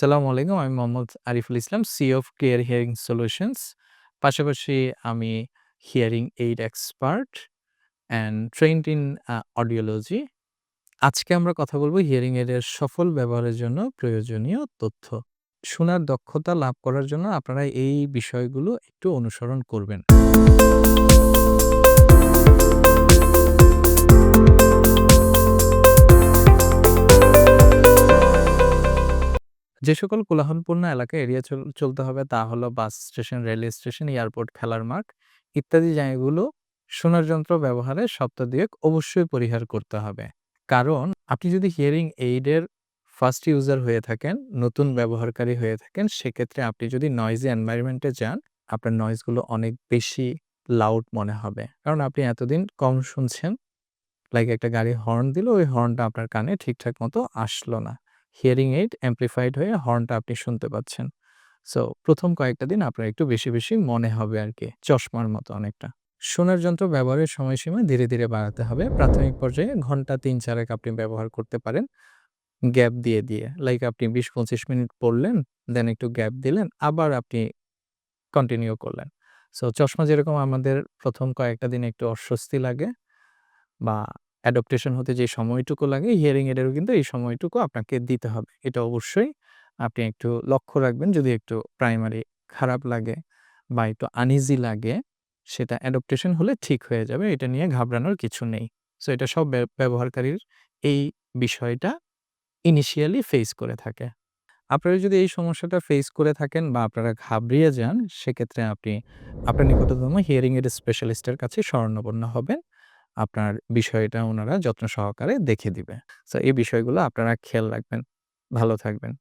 সালামু আলাইকুম। আমি Mohammad Ariful Islam, CEO of clear hearing solutions. পাশাপাশি আমি hearing aid expert and trained in audiology. আজকে আমরা কথা বলব হিয়ারিং এইডের সফল ব্যবহারের জন্য প্রয়োজনীয় তথ্য। শোনার দক্ষতা লাভ করার জন্য আপনারা এই বিষয়গুলো একটু অনুসরণ করবেন। যে সকল কোলাহলপূর্ণ এলাকা এড়িয়ে চল চলতে হবে তা হলো bus station, rail station, airport, খেলার মাঠ ইত্যাদি জায়গাগুলো সোনার যন্ত্র ব্যবহারে সপ্তাহ শব্দদিয়েক অবশ্যই পরিহার করতে হবে। কারণ আপনি যদি হিয়ারিং এইডের ফার্স্ট ইউজার হয়ে থাকেন, নতুন ব্যবহারকারী হয়ে থাকেন, সেক্ষেত্রে আপনি যদি নয়েজি এনভায়রনমেন্ট যান, আপনার নয়েজগুলো অনেক বেশি লাউড মনে হবে। কারণ আপনি এতদিন কম শুনছেন। লাইক একটা গাড়ি হর্ন দিল, ওই হর্নটা আপনার কানে ঠিকঠাক মতো আসলো না। হিয়ারিং এইড এমপ্লিফাইড হয়ে হর্নটা আপনি শুনতে পাচ্ছেন। সো প্রথম কয়েকটা দিন আপনার একটু বেশি, বেশি মনে হবে আর কি চশমার মতো অনেকটা। শোনার যন্ত্র ব্যবহারের সময়সীমা ধীরে, ধীরে বাড়াতে হবে। প্রাথমিক পর্যায়ে ঘণ্টা তিন চারেক আপনি ব্যবহার করতে পারেন। গ্যাপ দিয়ে, দিয়ে। লাইক আপনি ২০-২৫ মিনিট পড়লেন, দেন একটু গ্যাপ দিলেন, আবার আপনি কন্টিনিউ করলেন। সো চশমা যেরকম আমাদের প্রথম কয়েকটা দিন একটু অস্বস্তি লাগে বা অ্যাডপ্টেশন হতে যে সময়টুকু লাগে, হিয়ারিং এইডেরও কিন্তু এই সময়টুকু আপনাকে দিতে হবে। এটা অবশ্যই আপনি একটু লক্ষ্য রাখবেন। যদি একটু প্রাইমারি খারাপ লাগে বা একটু আনইজি লাগে, সেটা অ্যাডপ্টেশন হলে ঠিক হয়ে যাবে। এটা নিয়ে ঘাবড়ানোর কিছু নেই। সো এটা সব ব্য ব্যবহারকারীর এই বিষয়টা ইনিশিয়ালি ফেস করে থাকে। আপনারা যদি এই সমস্যাটা ফেস করে থাকেন বা আপনারা ঘাবড়িয়ে যান, সেক্ষেত্রে আপনি আপনার নিকটতম হিয়ারিং এইড স্পেশালিস্টের কাছে স্বর্ণপন্ন হবেন। আপনার বিষয়টা ওনারা যত্ন সহকারে দেখে দিবে। তো এই বিষয়গুলো আপনারা খেয়াল রাখবেন। ভালো থাকবেন।